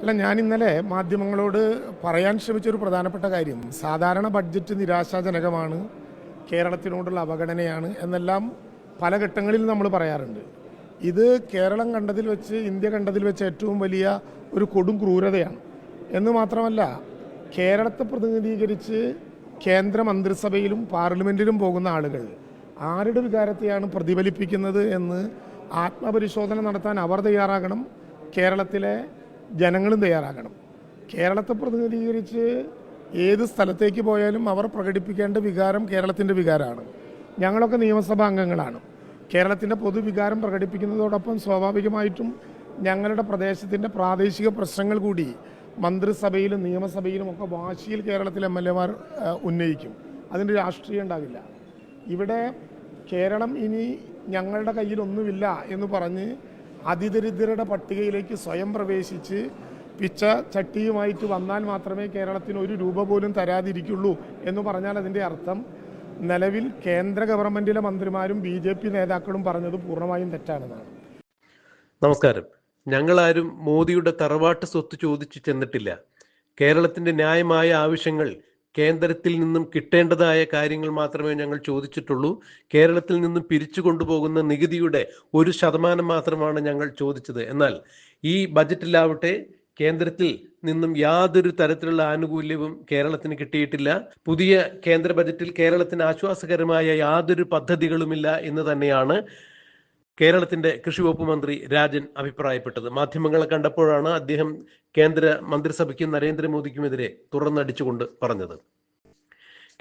അല്ല ഞാൻ ഇന്നലെ മാധ്യമങ്ങളോട് പറയാൻ ശ്രമിച്ച ഒരു പ്രധാനപ്പെട്ട കാര്യം. സാധാരണ ബഡ്ജറ്റ് നിരാശാജനകമാണ്. കേരളത്തിനോടുള്ള അവഗണനയാണ് എന്നെല്ലാം പല ഘട്ടങ്ങളിൽ നമ്മൾ പറയാറുണ്ട്. ഇത് കേരളം കണ്ടതിൽ വെച്ച് ഇന്ത്യ കണ്ടതിൽ വെച്ച് ഏറ്റവും വലിയ ഒരു കൊടും ക്രൂരതയാണ്. എന്ന് മാത്രമല്ല കേരളത്തെ പ്രതിനിധീകരിച്ച് കേന്ദ്ര മന്ത്രിസഭയിലും പാർലമെന്റിലും പോകുന്ന ആളുകൾ ആരുടെ വികാരത്തെയാണ് പ്രതിഫലിപ്പിക്കുന്നത് എന്ന് ആത്മപരിശോധന നടത്താൻ അവർ തയ്യാറാകണം. കേരളത്തിലെ ജനങ്ങളും തയ്യാറാകണം. കേരളത്തെ പ്രതിനിധീകരിച്ച് ഏത് സ്ഥലത്തേക്ക് പോയാലും അവർ പ്രകടിപ്പിക്കേണ്ട വികാരം കേരളത്തിന്റെ വികാരമാണ്. ഞങ്ങളൊക്കെ നിയമസഭാ അംഗങ്ങളാണ്. കേരളത്തിന്റെ പൊതുവികാരം പ്രകടിപ്പിക്കുന്നതോടൊപ്പം സ്വാഭാവികമായിട്ടും ഞങ്ങളുടെ പ്രദേശത്തിന്റെ പ്രാദേശിക പ്രശ്നങ്ങൾ കൂടി മന്ത്രിസഭയിലും നിയമസഭയിലും ഒക്കെ വാശിയിൽ കേരളത്തിലെ എം എൽ എമാർ ഉന്നയിക്കും. അതിന്റെ രാഷ്ട്രീയം ഉണ്ടാകില്ല. ഇവിടെ കേരളം ഇനി ഞങ്ങളുടെ കയ്യിലൊന്നുമില്ല എന്ന് പറഞ്ഞ് അതിദരിദ്രരുടെ പട്ടികയിലേക്ക് സ്വയം പ്രവേശിച്ച് പിച്ച ചട്ടിയുമായിട്ട് വന്നാൽ മാത്രമേ കേരളത്തിന് ഒരു രൂപ പോലും തരാതിരിക്കുള്ളൂ എന്ന് പറഞ്ഞാൽ അതിന്റെ അർത്ഥം നിലവിൽ കേന്ദ്ര ഗവൺമെന്റിലെ മന്ത്രിമാരും ബി ജെ പി നേതാക്കളും പറഞ്ഞത് പൂർണമായും തെറ്റാണെന്നാണ്. നമസ്കാരം. ഞങ്ങളാരും മോദിയുടെ തറവാട്ട് സ്വത്ത് ചോദിച്ചു ചെന്നിട്ടില്ല. കേരളത്തിന്റെ ന്യായമായ ആവശ്യങ്ങൾ കേന്ദ്രത്തിൽ നിന്നും കിട്ടേണ്ടതായ കാര്യങ്ങൾ മാത്രമേ ഞങ്ങൾ ചോദിച്ചിട്ടുള്ളൂ. കേരളത്തിൽ നിന്നും പിരിച്ചു കൊണ്ടുപോകുന്ന നികുതിയുടെ ഒരു ശതമാനം മാത്രമാണ് ഞങ്ങൾ ചോദിച്ചത്. എന്നാൽ ഈ ബജറ്റിലാവട്ടെ കേന്ദ്രത്തിൽ നിന്നും യാതൊരു തരത്തിലുള്ള ആനുകൂല്യവും കേരളത്തിന് കിട്ടിയിട്ടില്ല. പുതിയ കേന്ദ്ര ബജറ്റിൽ കേരളത്തിന് ആശ്വാസകരമായ യാതൊരു പദ്ധതികളുമില്ല എന്ന് തന്നെയാണ് കേരളത്തിന്റെ കൃഷി വകുപ്പ് മന്ത്രി രാജൻ അഭിപ്രായപ്പെട്ടത്. മാധ്യമങ്ങളെ കണ്ടപ്പോഴാണ് അദ്ദേഹം കേന്ദ്ര മന്ത്രിസഭയ്ക്കും നരേന്ദ്രമോദിക്കുമെതിരെ തുറന്നടിച്ചുകൊണ്ട് പറഞ്ഞത്.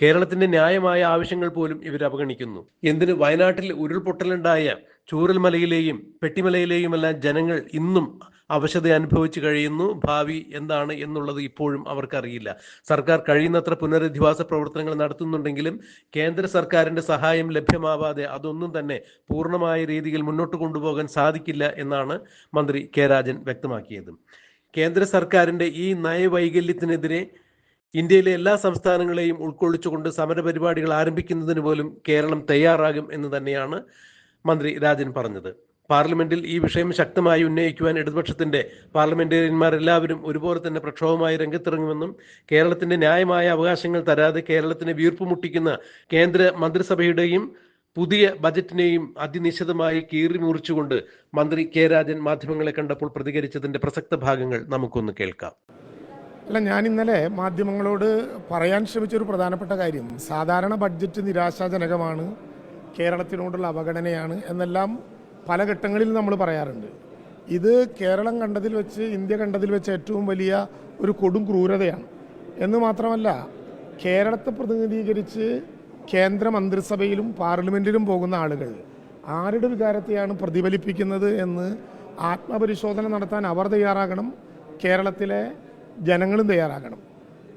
കേരളത്തിന്റെ ന്യായമായ ആവശ്യങ്ങൾ പോലും ഇവർ അവഗണിക്കുന്നു. എന്തിന് വയനാട്ടിൽ ഉരുൾപൊട്ടലുണ്ടായ ചൂരൽമലയിലെയും പെട്ടിമലയിലെയുമെല്ലാം ജനങ്ങൾ ഇന്നും അവശത അനുഭവിച്ചു കഴിയുന്നു. ഭാവി എന്താണ് എന്നുള്ളത് ഇപ്പോഴും അവർക്കറിയില്ല. സർക്കാർ കഴിയുന്നത്ര പുനരധിവാസ പ്രവർത്തനങ്ങൾ നടത്തുന്നുണ്ടെങ്കിലും കേന്ദ്ര സർക്കാരിന്റെ സഹായം ലഭ്യമാവാതെ അതൊന്നും തന്നെ പൂർണമായ രീതിയിൽ മുന്നോട്ട് കൊണ്ടുപോകാൻ സാധിക്കില്ല എന്നാണ് മന്ത്രി കെ രാജൻ വ്യക്തമാക്കിയത്. കേന്ദ്ര സർക്കാരിന്റെ ഈ നയവൈകല്യത്തിനെതിരെ ഇന്ത്യയിലെ എല്ലാ സംസ്ഥാനങ്ങളെയും ഉൾക്കൊള്ളിച്ചുകൊണ്ട് സമരപരിപാടികൾ ആരംഭിക്കുന്നതിന് പോലും കേരളം തയ്യാറാകും എന്ന് തന്നെയാണ് മന്ത്രി രാജൻ പറഞ്ഞത്. പാർലമെന്റിൽ ഈ വിഷയം ശക്തമായി ഉന്നയിക്കുവാൻ ഇടതുപക്ഷത്തിന്റെ പാർലമെന്റേറിയന്മാർ എല്ലാവരും ഒരുപോലെ തന്നെ പ്രക്ഷോഭമായി രംഗത്തിറങ്ങുമെന്നും കേരളത്തിന്റെ ന്യായമായ അവകാശങ്ങൾ തരാതെ കേരളത്തിന് വീർപ്പ് മുട്ടിക്കുന്ന കേന്ദ്ര മന്ത്രിസഭയുടെയും പുതിയ ബജറ്റിനെയും അതിനിശിതമായി കീറി മുറിച്ചുകൊണ്ട് മന്ത്രി കെ രാജൻ മാധ്യമങ്ങളെ കണ്ടപ്പോൾ പ്രതികരിച്ചതിന്റെ പ്രസക്ത ഭാഗങ്ങൾ നമുക്കൊന്ന് കേൾക്കാം. അല്ല ഞാൻ ഇന്നലെ മാധ്യമങ്ങളോട് പറയാൻ ശ്രമിച്ച ഒരു പ്രധാനപ്പെട്ട കാര്യം. സാധാരണ ബഡ്ജറ്റ് നിരാശാജനകമാണ് കേരളത്തിനോടുള്ള അവഗണനയാണ് എന്നെല്ലാം പല ഘട്ടങ്ങളിൽ നമ്മൾ പറയാറുണ്ട്. ഇത് കേരളം കണ്ടതിൽ വെച്ച് ഇന്ത്യ കണ്ടതിൽ വെച്ച് ഏറ്റവും വലിയ ഒരു കൊടും ക്രൂരതയാണ്. എന്ന് മാത്രമല്ല കേരളത്തെ പ്രതിനിധീകരിച്ച് കേന്ദ്ര മന്ത്രിസഭയിലും പാർലമെന്റിലും പോകുന്ന ആളുകൾ ആരുടെ വികാരത്തെയാണ് പ്രതിഫലിപ്പിക്കുന്നത് എന്ന് ആത്മപരിശോധന നടത്താൻ അവർ തയ്യാറാകണം കേരളത്തിലെ ജനങ്ങളും തയ്യാറാകണം.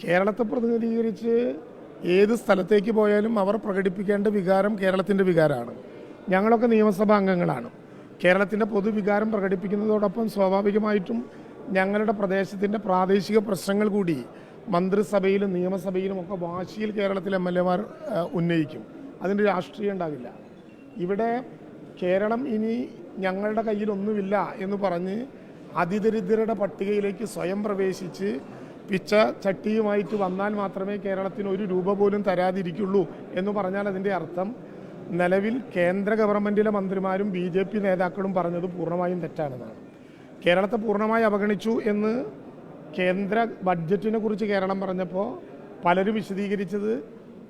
കേരളത്തെ പ്രതിനിധീകരിച്ച് ഏത് സ്ഥലത്തേക്ക് പോയാലും അവർ പ്രകടിപ്പിക്കേണ്ട വികാരം കേരളത്തിന്റെ വികാരമാണ്. ഞങ്ങളൊക്കെ നിയമസഭാ അംഗങ്ങളാണ്. കേരളത്തിന്റെ പൊതുവികാരം പ്രകടിപ്പിക്കുന്നതോടൊപ്പം സ്വാഭാവികമായിട്ടും ഞങ്ങളുടെ പ്രദേശത്തിന്റെ പ്രാദേശിക പ്രശ്നങ്ങൾ കൂടി മന്ത്രിസഭയിലും നിയമസഭയിലും ഒക്കെ വാശിയിൽ കേരളത്തിലെ എം എൽ എമാർ ഉന്നയിക്കും. അതിന്റെ രാഷ്ട്രീയം ഉണ്ടാകില്ല. ഇവിടെ കേരളം ഇനി ഞങ്ങളുടെ കയ്യിലൊന്നുമില്ല എന്ന് പറഞ്ഞ് അതിദരിദ്രരുടെ പട്ടികയിലേക്ക് സ്വയം പ്രവേശിച്ച് പിച്ച ചട്ടിയുമായിട്ട് വന്നാൽ മാത്രമേ കേരളത്തിന് ഒരു രൂപ പോലും തരാതിരിക്കുള്ളൂ എന്ന് പറഞ്ഞാൽ അതിന്റെ അർത്ഥം നിലവിൽ കേന്ദ്ര ഗവൺമെന്റിലെ മന്ത്രിമാരും ബി ജെ പി നേതാക്കളും പറഞ്ഞത് പൂർണമായും തെറ്റാണെന്നാണ്. കേരളത്തെ പൂർണമായി അവഗണിച്ചു എന്ന് കേന്ദ്ര ബഡ്ജറ്റിനെ കുറിച്ച് കേരളം പറഞ്ഞപ്പോൾ പലരും വിശദീകരിച്ചത്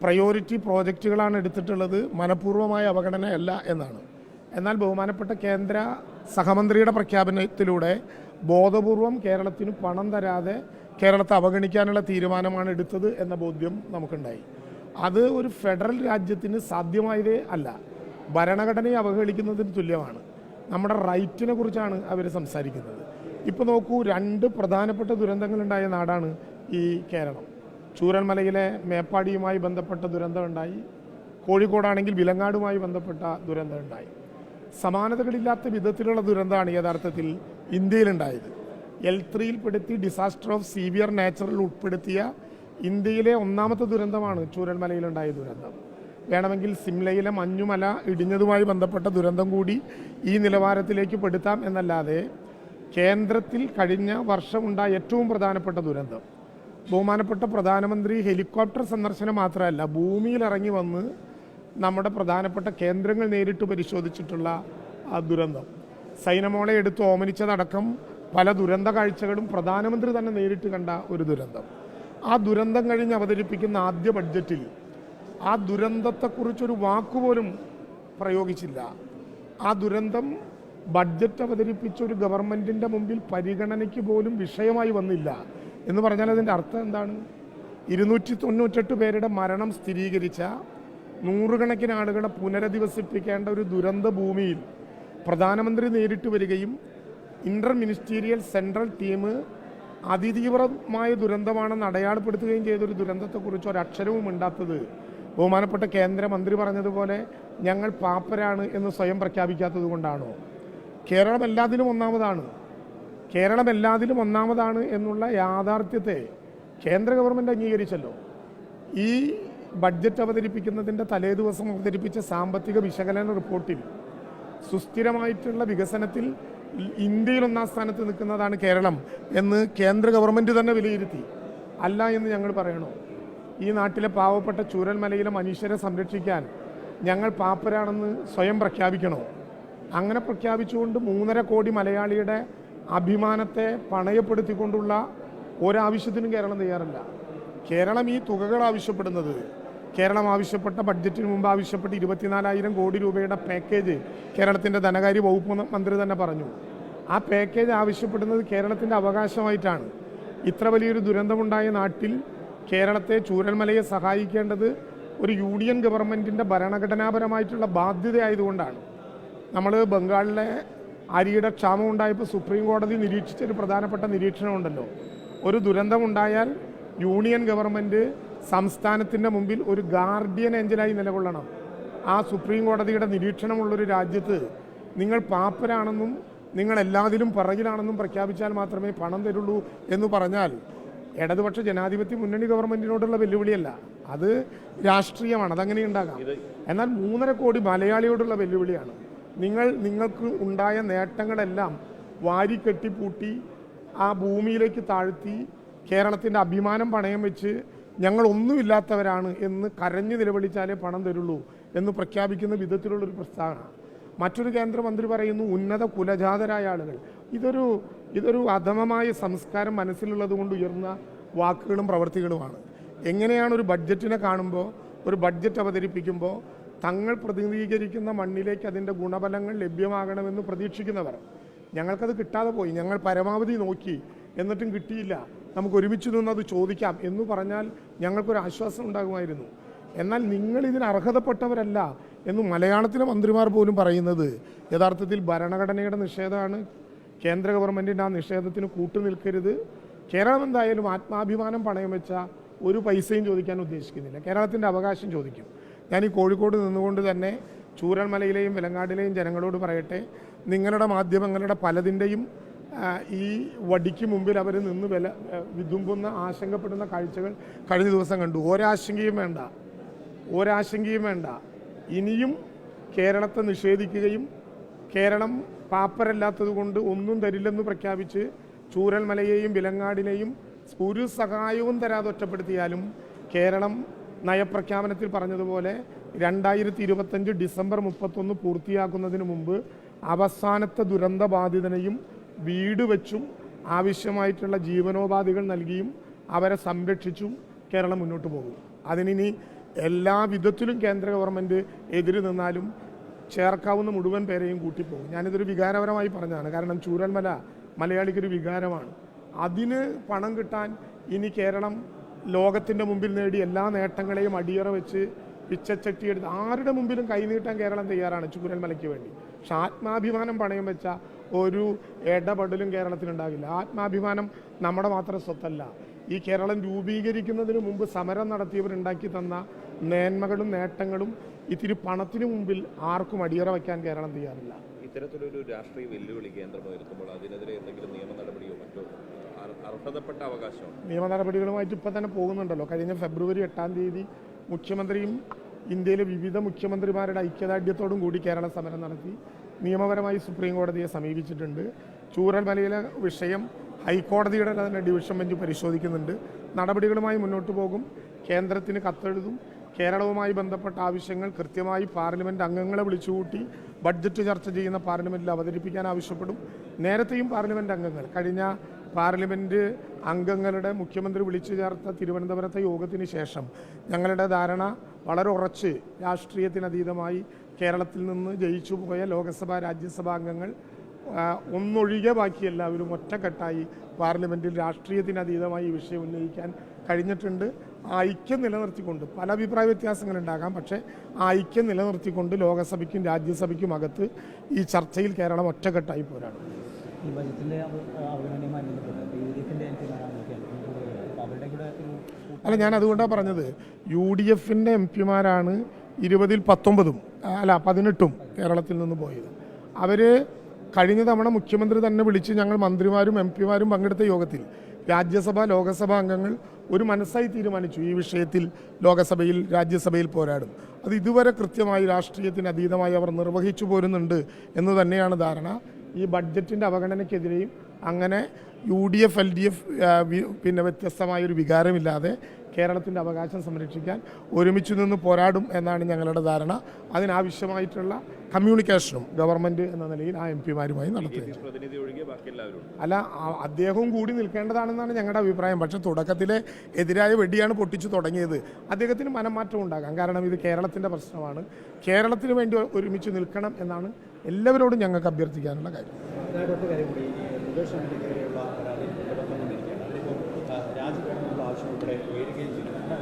പ്രയോറിറ്റി പ്രോജക്റ്റുകളാണ് എടുത്തിട്ടുള്ളത് മനഃപൂർവമായ അവഗണനയല്ല എന്നാണ്. എന്നാൽ ബഹുമാനപ്പെട്ട കേന്ദ്ര സഹമന്ത്രിയുടെ പ്രഖ്യാപനത്തിലൂടെ ബോധപൂർവം കേരളത്തിന് പണം തരാതെ കേരളത്തെ അവഗണിക്കാനുള്ള തീരുമാനമാണ് എടുത്തത് എന്ന ബോധ്യം നമുക്കുണ്ടായി. അത് ഒരു ഫെഡറൽ രാജ്യത്തിന് സാധ്യമായതേ അല്ല. ഭരണഘടനയെ അവഹേളിക്കുന്നതിന് തുല്യമാണ്. നമ്മുടെ റൈറ്റിനെ കുറിച്ചാണ് അവർ സംസാരിക്കുന്നത്. ഇപ്പോൾ നോക്കൂ രണ്ട് പ്രധാനപ്പെട്ട ദുരന്തങ്ങളുണ്ടായ നാടാണ് ഈ കേരളം. ചൂരൽമലയിലെ മേപ്പാടിയുമായി ബന്ധപ്പെട്ട ദുരന്തമുണ്ടായി. കോഴിക്കോടാണെങ്കിൽ വിലങ്ങാടുമായി ബന്ധപ്പെട്ട ദുരന്തമുണ്ടായി. സമാനതകളില്ലാത്ത വിധത്തിലുള്ള ദുരന്തമാണ് യഥാർത്ഥത്തിൽ ഇന്ത്യയിലുണ്ടായത്. എൽ ത്രീയിൽപ്പെടുത്തി ഡിസാസ്റ്റർ ഓഫ് സീവിയർ നാച്ചുറൽ ഉൾപ്പെടുത്തിയ ഇന്ത്യയിലെ ഒന്നാമത്തെ ദുരന്തമാണ് ചൂരൽമലയിലുണ്ടായ ദുരന്തം. വേണമെങ്കിൽ സിംലയിലെ മഞ്ഞുമല ഇടിഞ്ഞതുമായി ബന്ധപ്പെട്ട ദുരന്തം കൂടി ഈ നിലവാരത്തിലേക്ക് പെടുത്താം എന്നല്ലാതെ കേന്ദ്രത്തിൽ കഴിഞ്ഞ വർഷമുണ്ടായ ഏറ്റവും പ്രധാനപ്പെട്ട ദുരന്തം. ബഹുമാനപ്പെട്ട പ്രധാനമന്ത്രി ഹെലികോപ്റ്റർ സന്ദർശനം മാത്രമല്ല ഭൂമിയിൽ ഇറങ്ങി വന്ന് നമ്മുടെ പ്രധാനപ്പെട്ട കേന്ദ്രങ്ങൾ നേരിട്ട് പരിശോധിച്ചിട്ടുള്ള ആ ദുരന്തം. സൈനമോളെ എടുത്ത് ഓമനിച്ചതടക്കം പല ദുരന്ത കാഴ്ചകളും പ്രധാനമന്ത്രി തന്നെ നേരിട്ട് കണ്ട ഒരു ദുരന്തം. ആ ദുരന്തം കഴിഞ്ഞ് അവതരിപ്പിക്കുന്ന ആദ്യ ബഡ്ജറ്റിൽ ആ ദുരന്തത്തെക്കുറിച്ചൊരു വാക്കുപോലും പ്രയോഗിച്ചില്ല. ആ ദുരന്തം ബഡ്ജറ്റ് അവതരിപ്പിച്ച ഒരു ഗവൺമെന്റിന്റെ മുമ്പിൽ പരിഗണനയ്ക്ക് പോലും വിഷയമായി വന്നില്ല. എന്ന് പറഞ്ഞാൽ അതിന്റെ അർത്ഥം എന്താണ്? ഇരുന്നൂറ്റി തൊണ്ണൂറ്റെട്ട് പേരുടെ മരണം സ്ഥിരീകരിച്ച നൂറുകണക്കിന് ആളുകളെ പുനരധിവസിപ്പിക്കേണ്ട ഒരു ദുരന്ത ഭൂമിയിൽ പ്രധാനമന്ത്രി നേരിട്ട് വരികയും ഇന്റർ മിനിസ്റ്റീരിയൽ സെൻട്രൽ ടീം അതിതീവ്രമായ ദുരന്തമാണെന്ന് അടയാളപ്പെടുത്തുകയും ചെയ്തൊരു ദുരന്തത്തെക്കുറിച്ച് ഒരക്ഷരവും ഉണ്ടാത്തത് ബഹുമാനപ്പെട്ട കേന്ദ്രമന്ത്രി പറഞ്ഞതുപോലെ ഞങ്ങൾ പാപ്പരാണ് എന്ന് സ്വയം പ്രഖ്യാപിക്കാത്തത് കൊണ്ടാണോ? കേരളം എല്ലാത്തിലും ഒന്നാമതാണ്. കേരളം എല്ലാത്തിലും ഒന്നാമതാണ് എന്നുള്ള യാഥാർത്ഥ്യത്തെ കേന്ദ്ര ഗവൺമെന്റ് അംഗീകരിച്ചല്ലോ. ഈ ബഡ്ജറ്റ് അവതരിപ്പിക്കുന്നതിന്റെ തലേ ദിവസം അവതരിപ്പിച്ച സാമ്പത്തിക വിശകലന റിപ്പോർട്ടിൽ സുസ്ഥിരമായിട്ടുള്ള വികസനത്തിൽ ഇന്ത്യയിൽ ഒന്നാം സ്ഥാനത്ത് നിൽക്കുന്നതാണ് കേരളം എന്ന് കേന്ദ്ര ഗവൺമെന്റ് തന്നെ വിലയിരുത്തി. അല്ല എന്ന് ഞങ്ങൾ പറയണോ? ഈ നാട്ടിലെ പാവപ്പെട്ട ചൂരൽമലയിലെ മനുഷ്യരെ സംരക്ഷിക്കാൻ ഞങ്ങൾ പാപ്പരാണെന്ന് സ്വയം പ്രഖ്യാപിക്കണോ? അങ്ങനെ പ്രഖ്യാപിച്ചുകൊണ്ട് മൂന്നര കോടി മലയാളിയുടെ അഭിമാനത്തെ പണയപ്പെടുത്തിക്കൊണ്ടുള്ള ഒരാവശ്യത്തിനും കേരളം തയ്യാറല്ല. കേരളം ഈ തുകകൾ ആവശ്യപ്പെടുന്നത് കേരളം ആവശ്യപ്പെട്ട ബഡ്ജറ്റിന് മുമ്പ് ആവശ്യപ്പെട്ട് ഇരുപത്തിനാലായിരം കോടി രൂപയുടെ പാക്കേജ് കേരളത്തിന്റെ ധനകാര്യ വകുപ്പ് മന്ത്രി തന്നെ പറഞ്ഞു. ആ പാക്കേജ് ആവശ്യപ്പെടുന്നത് കേരളത്തിന്റെ അവകാശമായിട്ടാണ്. ഇത്ര വലിയൊരു ദുരന്തമുണ്ടായ നാട്ടിൽ കേരളത്തെ ചൂരൽമലയെ സഹായിക്കേണ്ടത് ഒരു യൂണിയൻ ഗവൺമെന്റിന്റെ ഭരണഘടനാപരമായിട്ടുള്ള ബാധ്യതയായതുകൊണ്ടാണ്. നമ്മൾ ബംഗാളിലെ അരിയുടെ ക്ഷാമം ഉണ്ടായപ്പോൾ സുപ്രീം കോടതി നിരീക്ഷിച്ച ഒരു പ്രധാനപ്പെട്ട നിരീക്ഷണമുണ്ടല്ലോ. ഒരു ദുരന്തമുണ്ടായാൽ യൂണിയൻ ഗവൺമെന്റ് സംസ്ഥാനത്തിന്റെ മുമ്പിൽ ഒരു ഗാർഡിയൻ ഏഞ്ചലായി നിലകൊള്ളണം. ആ സുപ്രീം കോടതിയുടെ നിരീക്ഷണമുള്ളൊരു രാജ്യത്ത് നിങ്ങൾ പാപ്പരാണെന്നും നിങ്ങൾ എല്ലാത്തിലും പിറകിലാണെന്നും പ്രഖ്യാപിച്ചാൽ മാത്രമേ പണം തരുള്ളൂ എന്ന് പറഞ്ഞാൽ ഇടതുപക്ഷ ജനാധിപത്യ മുന്നണി ഗവൺമെന്റിനോടുള്ള വെല്ലുവിളിയല്ല. അത് രാഷ്ട്രീയമാണ്. അതങ്ങനെ ഉണ്ടാകാം. എന്നാൽ മൂന്നര കോടി മലയാളിയോടുള്ള വെല്ലുവിളിയാണ്. നിങ്ങൾ നിങ്ങൾക്ക് ഉണ്ടായ നേട്ടങ്ങളെല്ലാം വാരി കെട്ടിപ്പൂട്ടി ആ ഭൂമിയിലേക്ക് താഴ്ത്തി കേരളത്തിന്റെ അഭിമാനം പണയം വെച്ച് ഞങ്ങൾ ഒന്നുമില്ലാത്തവരാണ് എന്ന് കരഞ്ഞു നിലവിളിച്ചാലേ പണം തരുള്ളൂ എന്ന് പ്രഖ്യാപിക്കുന്ന വിധത്തിലുള്ളൊരു പ്രസ്താവന. മറ്റൊരു കേന്ദ്രമന്ത്രി പറയുന്നു ഉന്നത കുലജാതരായ ആളുകൾ. ഇതൊരു ഇതൊരു അധമമായ സംസ്കാരം മനസ്സിലുള്ളത് കൊണ്ട് ഉയർന്ന വാക്കുകളും പ്രവർത്തികളുമാണ്. എങ്ങനെയാണ് ഒരു ബഡ്ജറ്റിനെ കാണുമ്പോൾ ഒരു ബഡ്ജറ്റ് അവതരിപ്പിക്കുമ്പോൾ തങ്ങൾ പ്രതിനിധീകരിക്കുന്ന മണ്ണിലേക്ക് അതിന്റെ ഗുണഫലങ്ങൾ ലഭ്യമാകണമെന്ന് പ്രതീക്ഷിക്കുന്നവർ. ഞങ്ങൾക്കത് കിട്ടാതെ പോയി. ഞങ്ങൾ പരമാവധി നോക്കി. എന്നിട്ടും കിട്ടിയില്ല. നമുക്ക് ഒരുമിച്ച് നിന്ന് അത് ചോദിക്കാം എന്ന് പറഞ്ഞാൽ ഞങ്ങൾക്കൊരു ആശ്വാസം ഉണ്ടാകുമായിരുന്നു. എന്നാൽ നിങ്ങൾ ഇതിന് അർഹതപ്പെട്ടവരല്ല എന്ന് മലയാളത്തിലെ മന്ത്രിമാർ പോലും പറയുന്നത് യഥാർത്ഥത്തിൽ ഭരണഘടനയുടെ നിഷേധമാണ്. കേന്ദ്ര ഗവൺമെന്റിന്റെ ആ നിഷേധത്തിന് കൂട്ടുനിൽക്കരുത്. കേരളം എന്തായാലും ആത്മാഭിമാനം പണയം വെച്ച ഒരു പൈസയും ചോദിക്കാൻ ഉദ്ദേശിക്കുന്നില്ല. കേരളത്തിന്റെ അവകാശം ചോദിക്കും. ഞാൻ ഈ കോഴിക്കോട് നിന്നുകൊണ്ട് തന്നെ ചൂരൽമലയിലെയും വിലങ്ങാടിലെയും ജനങ്ങളോട് പറയട്ടെ. നിങ്ങളുടെ മാധ്യമങ്ങളുടെ പലതിന്റെയും ഈ വടിക്ക് മുമ്പിൽ അവർ നിന്ന് വില വിതുമ്പുന്ന ആശങ്കപ്പെടുന്ന കാഴ്ചകൾ കഴിഞ്ഞ ദിവസം കണ്ടു. ഒരാശങ്കയും വേണ്ട. ഒരാശങ്കയും വേണ്ട. ഇനിയും കേരളത്തെ നിഷേധിക്കുകയും കേരളം പാപ്പരല്ലാത്തത് കൊണ്ട് ഒന്നും തരില്ലെന്ന് പ്രഖ്യാപിച്ച് ചൂരൽമലയെയും വിലങ്ങാടിനെയും ഒരു സഹായവും തരാതെ ഒറ്റപ്പെടുത്തിയാലും കേരളം നയപ്രഖ്യാപനത്തിൽ പറഞ്ഞതുപോലെ രണ്ടായിരത്തി ഇരുപത്തഞ്ച് ഡിസംബർ മുപ്പത്തൊന്ന് പൂർത്തിയാക്കുന്നതിന് മുമ്പ് അവസാനത്തെ ദുരന്ത ബാധിതനെയും വീട് വെച്ചും ആവശ്യമായിട്ടുള്ള ജീവനോപാധികൾ നൽകിയും അവരെ സംരക്ഷിച്ചും കേരളം മുന്നോട്ട് പോകും. അതിനി എല്ലാ വിധത്തിലും കേന്ദ്ര ഗവൺമെന്റ് എതിര് നിന്നാലും ചേർക്കാവുന്ന മുഴുവൻ പേരെയും കൂട്ടിപ്പോകും. ഞാനിതൊരു വികാരപരമായി പറഞ്ഞതാണ്. കാരണം ചൂരൽമല മലയാളിക്കൊരു വികാരമാണ്. അതിന് പണം കിട്ടാൻ ഇനി കേരളം ലോകത്തിന്റെ മുമ്പിൽ നേടി എല്ലാ നേട്ടങ്ങളെയും അടിയറ വെച്ച് പിച്ചച്ചട്ടിയെടുത്ത് ആരുടെ മുമ്പിലും കൈനീട്ടാൻ കേരളം തയ്യാറാണ് ചൂരൽമലയ്ക്ക് വേണ്ടി. പക്ഷെ ആത്മാഭിമാനം പണയം വെച്ച ഒരു ഇടപെടലും കേരളത്തിനുണ്ടാകില്ല ആത്മാഭിമാനം നമ്മുടെ മാത്രം സ്വത്തല്ല. ഈ കേരളം രൂപീകരിക്കുന്നതിന് മുമ്പ് സമരം നടത്തിയവരുണ്ടാക്കി തന്ന മേന്മകളും നേട്ടങ്ങളും ഇത്തിരി പണത്തിനു മുമ്പിൽ ആർക്കും അടിയറ വയ്ക്കാൻ കേരളം തയ്യാറില്ല. ഇത്തരത്തിലൊരു രാഷ്ട്രീയ വെല്ലുവിളി കേന്ദ്രം ഉയർത്തുമ്പോൾ അതിനെതിരെ എന്തെങ്കിലും നിയമ നടപടിയോ മറ്റോ അർ- അർഹതപ്പെട്ട അവകാശം നിയമ നടപടികളുമായിട്ട് ഇപ്പം തന്നെ പോകുന്നുണ്ടല്ലോ. കഴിഞ്ഞ ഫെബ്രുവരി എട്ടാം തീയതി മുഖ്യമന്ത്രിയും ഇന്ത്യയിലെ വിവിധ മുഖ്യമന്ത്രിമാരുടെ ഐക്യദാർഢ്യത്തോടും കൂടി കേരള സമരം നടത്തി. നിയമപരമായി സുപ്രീം കോടതിയെ സമീപിച്ചിട്ടുണ്ട്. ചൂരൽമലയിലെ വിഷയം ഹൈക്കോടതിയുടെ തന്നെ ഡിവിഷൻ ബെഞ്ച് പരിശോധിക്കുന്നുണ്ട്. നടപടികളുമായി മുന്നോട്ട് പോകും. കേന്ദ്രത്തിന് കത്തെഴുതും. കേരളവുമായി ബന്ധപ്പെട്ട ആവശ്യങ്ങൾ കൃത്യമായി പാർലമെന്റ് അംഗങ്ങളെ വിളിച്ചുകൂട്ടി ബഡ്ജറ്റ് ചർച്ച ചെയ്യുന്ന പാർലമെന്റിൽ അവതരിപ്പിക്കാൻ ആവശ്യപ്പെടും. നേരത്തെയും പാർലമെന്റ് അംഗങ്ങൾ കഴിഞ്ഞ പാർലമെന്റ് അംഗങ്ങളുടെ മുഖ്യമന്ത്രി വിളിച്ചു ചേർത്ത തിരുവനന്തപുരത്തെ യോഗത്തിന് ശേഷം ഞങ്ങളുടെ ധാരണ വളരെ ഉറച്ച് രാഷ്ട്രീയത്തിനതീതമായി കേരളത്തിൽ നിന്ന് ജയിച്ചു പോയ ലോക്സഭ രാജ്യസഭാ അംഗങ്ങൾ ഒന്നൊഴികെ ബാക്കി എല്ലാവരും ഒറ്റക്കെട്ടായി പാർലമെന്റിൽ രാഷ്ട്രീയത്തിനതീതമായി ഈ വിഷയം ഉന്നയിക്കാൻ കഴിഞ്ഞിട്ടുണ്ട്. ആ ഐക്യം നിലനിർത്തിക്കൊണ്ട് പല അഭിപ്രായ വ്യത്യാസങ്ങളുണ്ടാകാം. പക്ഷേ ആ ഐക്യം നിലനിർത്തിക്കൊണ്ട് ലോകസഭയ്ക്കും രാജ്യസഭയ്ക്കും അകത്ത് ഈ ചർച്ചയിൽ കേരളം ഒറ്റക്കെട്ടായി പോരാടും. ഈ അല്ല ഞാൻ അതുകൊണ്ടാണ് പറഞ്ഞത്. യു ഡി എഫിന്റെ എം പിമാരാണ് ഇരുപതിൽ പത്തൊമ്പതും. അല്ല പതിനെട്ടും കേരളത്തിൽ നിന്ന് പോയത്. അവർ കഴിഞ്ഞ തവണ മുഖ്യമന്ത്രി തന്നെ വിളിച്ച് ഞങ്ങൾ മന്ത്രിമാരും എം പിമാരും പങ്കെടുത്ത യോഗത്തിൽ രാജ്യസഭ ലോകസഭ അംഗങ്ങൾ ഒരു മനസ്സായി തീരുമാനിച്ചു ഈ വിഷയത്തിൽ ലോകസഭയിൽ രാജ്യസഭയിൽ പോരാടും. അത് ഇതുവരെ കൃത്യമായി രാഷ്ട്രീയത്തിന് അതീതമായി അവർ നിർവഹിച്ചു പോരുന്നുണ്ട് എന്ന് തന്നെയാണ് ധാരണ. ഈ ബഡ്ജറ്റിന്റെ അവഗണനയ്ക്കെതിരെയും അങ്ങനെ U D F L D F പിന്നെ വ്യത്യസ്തമായൊരു വികാരമില്ലാതെ കേരളത്തിന്റെ അവകാശം സംരക്ഷിക്കാൻ ഒരുമിച്ച് നിന്ന് പോരാടും എന്നാണ് ഞങ്ങളുടെ ധാരണ. അതിനാവശ്യമായിട്ടുള്ള കമ്മ്യൂണിക്കേഷനും ഗവൺമെന്റ് എന്ന നിലയിൽ ആ എം പിമാരുമായി നടത്തുകയും പ്രതിനിധി ഒഴികെ ബാക്കി എല്ലാവരും അല്ല അദ്ദേഹവും കൂടി നിൽക്കേണ്ടതാണെന്നാണ് ഞങ്ങളുടെ അഭിപ്രായം. പക്ഷേ തുടക്കത്തിലെ എതിരായ വെടിയാണ് പൊട്ടിച്ചു തുടങ്ങിയത്. അദ്ദേഹത്തിന് മനംമാറ്റം ഉണ്ടാകാം. കാരണം ഇത് കേരളത്തിന്റെ പ്രശ്നമാണ്. കേരളത്തിന് വേണ്ടി ഒരുമിച്ച് നിൽക്കണം എന്നാണ് എല്ലാവരോടും ഞങ്ങൾക്ക് അഭ്യർത്ഥിക്കാനുള്ള കാര്യം. ഒറ്റ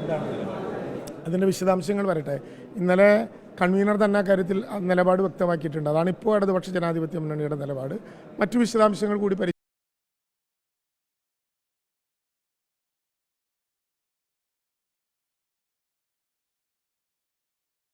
എന്താണ് അതിന്റെ വിശദാംശങ്ങൾ വരട്ടെ. ഇന്നലെ കൺവീനർ തന്നെ കാര്യത്തിൽ നിലപാട് വ്യക്തമാക്കിയിട്ടുണ്ട്. അതാണ് ഇപ്പോൾ ഇടതുപക്ഷ ജനാധിപത്യ മുന്നണിയുടെ നിലപാട്. മറ്റു വിശദാംശങ്ങൾ കൂടി